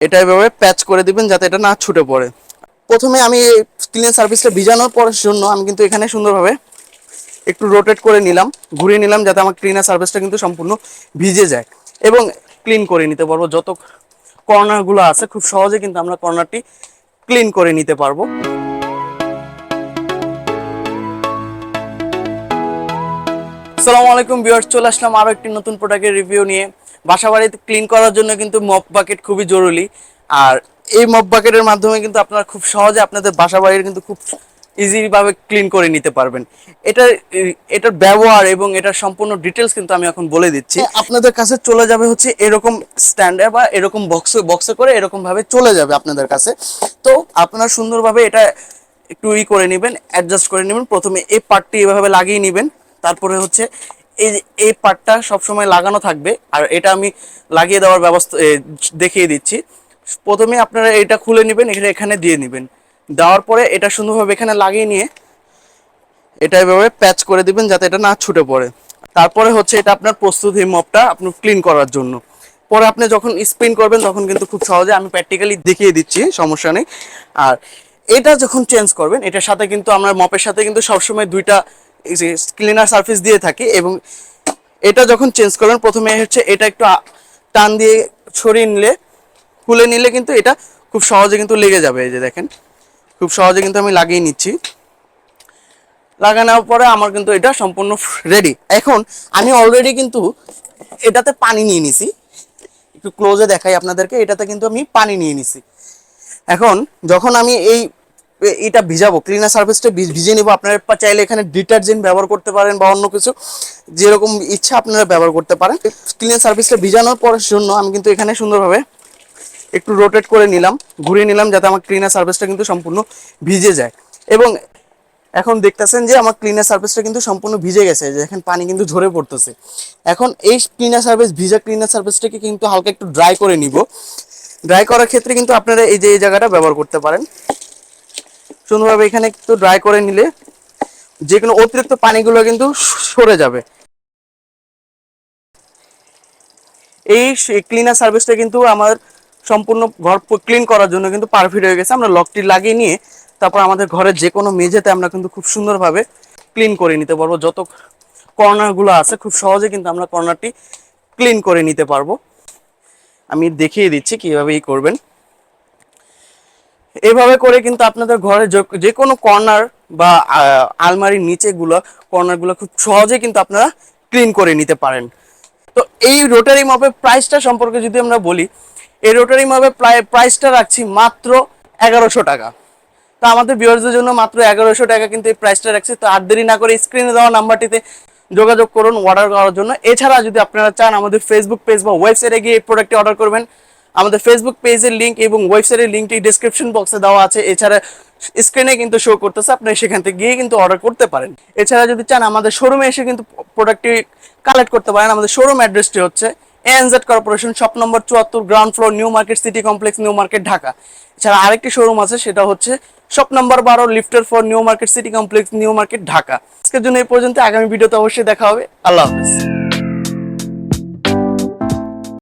এটা এভাবে প্যাচ করে দিবেন যাতে এটা না ছুটে পড়ে। প্রথমে আমি ক্লিন সার্ভিসটা ভিজানোর পরের জন্য আমি কিন্তু এখানে সুন্দরভাবে একটু রোটেট করে নিলাম, ঘুরিয়ে নিলাম যাতে আমার ক্লিনার সার্ভিসটা কিন্তু সম্পূর্ণ ভিজে যায় এবং ক্লিন করে নিতে পারব। যত কর্নারগুলো আছে, খুব সহজে কিন্তু আমরা কর্নারটি ক্লিন করে নিতে পারব। আসসালামু আলাইকুম ভিউয়ার্স, চলে আসলাম আরও একটি নতুন প্রোডাক্টের রিভিউ নিয়ে। বাসা বাড়িতে ক্লিন করার জন্য কিন্তু মপ বাকেট খুবই জরুরি। আর এই মপ বাকেটের মাধ্যমে কিন্তু আপনারা খুব সহজে আপনাদের বাসা বাড়ির কিন্তু খুব ইজিভাবে ক্লিন করে নিতে পারবেন। এটা এটার ব্যবহার এবং এটার সম্পূর্ণ ডিটেলস কিন্তু আমি এখন বলে দিচ্ছি। আপনাদের কাছে চলে যাবে হচ্ছে এরকম স্ট্যান্ডে বা এরকম বক্সে বক্সে করে এরকম ভাবে চলে যাবে আপনাদের কাছে। তো আপনারা সুন্দরভাবে এটা একটু ই করে নেবেন অ্যাডজাস্ট করে নেবেন। প্রথমে এই পার্টটি এভাবে লাগিয়ে নেবেন, তারপরে হচ্ছে এই এই পার্টটা সবসময় লাগানো থাকবে আর এটা আমি লাগিয়ে দেওয়ার ব্যবস্থা দেখিয়ে দিচ্ছি। প্রথমে আপনারা এটা খুলে নেবেন, এখানে এখানে দিয়ে নেবেন। দেওয়ার পরে এটা সুন্দরভাবে এখানে লাগিয়ে নিয়ে এটা এভাবে প্যাচ করে দিবেন যাতে এটা না ছুটে পড়ে। তারপরে হচ্ছে এটা আপনার প্রস্তুত মপটা আপনি ক্লিন করার জন্য। পরে আপনি যখন স্পিন করবেন তখন কিন্তু খুব সহজে আমি প্র্যাকটিক্যালি দেখিয়ে দিচ্ছি, সমস্যা নেই। আর এটা যখন চেঞ্জ করবেন, এটার সাথে কিন্তু আমরা মপের সাথে কিন্তু সবসময় দুইটা ক্লিনার সার্ফেস দিয়ে থাকি এবং এটা যখন চেঞ্জ করবেন, প্রথমে হচ্ছে এটা একটু টান দিয়ে ছড়িয়ে নিলে, খুলে নিলে কিন্তু এটা খুব সহজে কিন্তু লেগে যাবে। এই যে দেখেন, খুব সহজে কিন্তু আমি লাগিয়ে নিচ্ছি। লাগানোর পরে আমার কিন্তু এটা সম্পূর্ণ রেডি এখন আমি অলরেডি কিন্তু এটাতে পানি নিয়ে নিছি। একটু ক্লোজে দেখাই আপনাদেরকে, এটাতে কিন্তু আমি পানি নিয়ে নিছি। এখন যখন আমি এই এটা ভিজাবো ক্লিনার সার্ভিসটা ভিজে নিব। আপনারা চাইলে এখানে ডিটারজেন্ট ব্যবহার করতে পারেন বা অন্য কিছু, যেরকম ইচ্ছা আপনারা ব্যবহার করতে পারেন। ক্লিনার সার্ভিসটা ভিজানোর পরের জন্য আমি কিন্তু এখানে সুন্দরভাবে একটু রোটেট করে নিলাম, ঘুরিয়ে নিলাম যাতে আমার ক্লিনার সার্ভিসটা কিন্তু সম্পূর্ণ ভিজে যায়। এবং এখন দেখতেছেন যে আমার ক্লিনার সার্ভিসটা কিন্তু সম্পূর্ণ ভিজে গেছে, যে এখন পানি কিন্তু ঝরে পড়তেছে। এখন এই ক্লিনার সার্ভিস ভিজা ক্লিনার সার্ভিসটাকে কিন্তু হালকা একটু ড্রাই করে নিব। ড্রাই করার ক্ষেত্রে কিন্তু আপনারা এই যে, এই জায়গাটা ব্যবহার করতে পারেন। সুন্দরভাবে এখানে একটু ড্রাই করে নিলে যে কোনো অতিরিক্ত পানিগুলো কিন্তু সরে যাবে। এই ক্লিনার সার্ভিসটা কিন্তু আমার সম্পূর্ণ ঘর ক্লিন করার জন্য কিন্তু পারফেক্ট হয়ে গেছে। আমরা লকটি লাগিয়ে নিয়ে তারপর আমাদের ঘরের যে কোনো মেঝেতে আমরা কিন্তু খুব সুন্দরভাবে ক্লিন করে নিতে পারব। যত কর্নারগুলো আছে খুব সহজে কিন্তু আমরা কর্নারটি ক্লিন করে নিতে পারব। আমি দেখিয়ে দিচ্ছি কীভাবে ই করবেন। এভাবে করে কিন্তু আপনাদের ঘরে যে- কোনো কর্নার বা আলমারির নিচেগুলো কর্নারগুলো খুব সহজে কিন্তু আপনারা ক্লিন করে নিতে পারেন। তো এই রোটারি মাপের প্রাইসটা সম্পর্কে যদি আমরা বলি, এই রোটারি মাপের প্রাইসটা রাখছি মাত্র এগারোশো টাকা। তো আমাদের ভিউয়ার্সদের জন্য মাত্র এগারোশো টাকা কিন্তু এই প্রাইসটা রাখছি। তো আর দেরি না করে স্ক্রিনে দেওয়া নাম্বারটিতে যোগাযোগ করুন অর্ডার করার জন্য। এছাড়া যদি আপনারা চান আমাদের ফেসবুক পেজ বা ওয়েবসাইটে গিয়ে এই প্রোডাক্টটি অর্ডার করবেন আমাদের ফেসবুক পেজের লিঙ্ক এবং ওয়েবসাইটের লিঙ্কটি ডিসক্রিপশন বক্সে দেওয়া আছে। এছাড়া স্ক্রিনে কিন্তু শো করতেছে, আপনি সেখান থেকে গিয়ে কিন্তু অর্ডার করতে পারেন। এছাড়া যদি চান, আমাদের শোরুমে এসে কিন্তু প্রোডাক্টটি কালেক্ট করতে পারেন। আমাদের শোরুম অ্যাড্রেসটি হচ্ছে এনজেড কর্পোরেশন শপ নম্বর চুয়াত্তর ground floor new market city complex new market Dhaka এছাড়া আরেকটি শোরুম আছে, সেটা হচ্ছে শপ নম্বর বারো লিফটের for new market city complex new market Dhaka আজকের জন্য এই পর্যন্ত, আগামী ভিডিওতে অবশ্যই দেখা হবে। আল্লাহ হাফেজ।